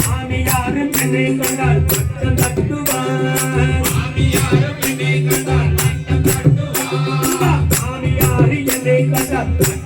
மாமியாரும் என்னை கொண்டால் பட்டம் தட்டுவார். மாமியாரும் Jamaica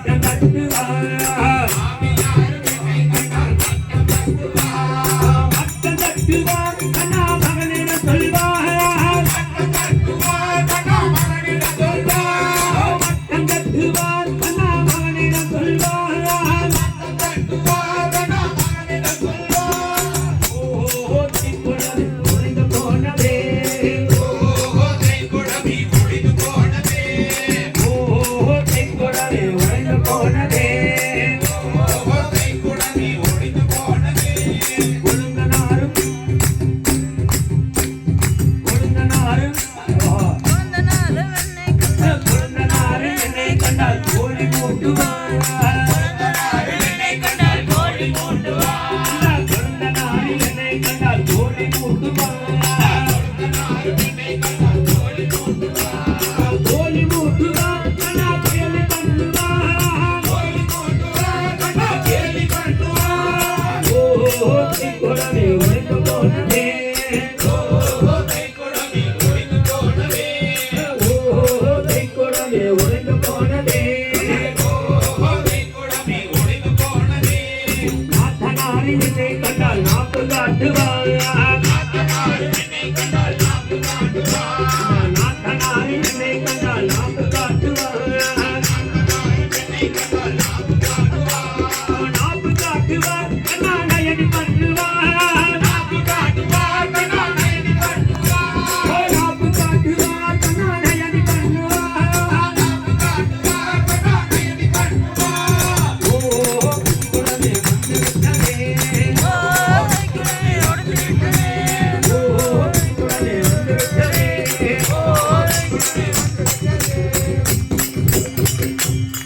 You're Ivan, Ivan,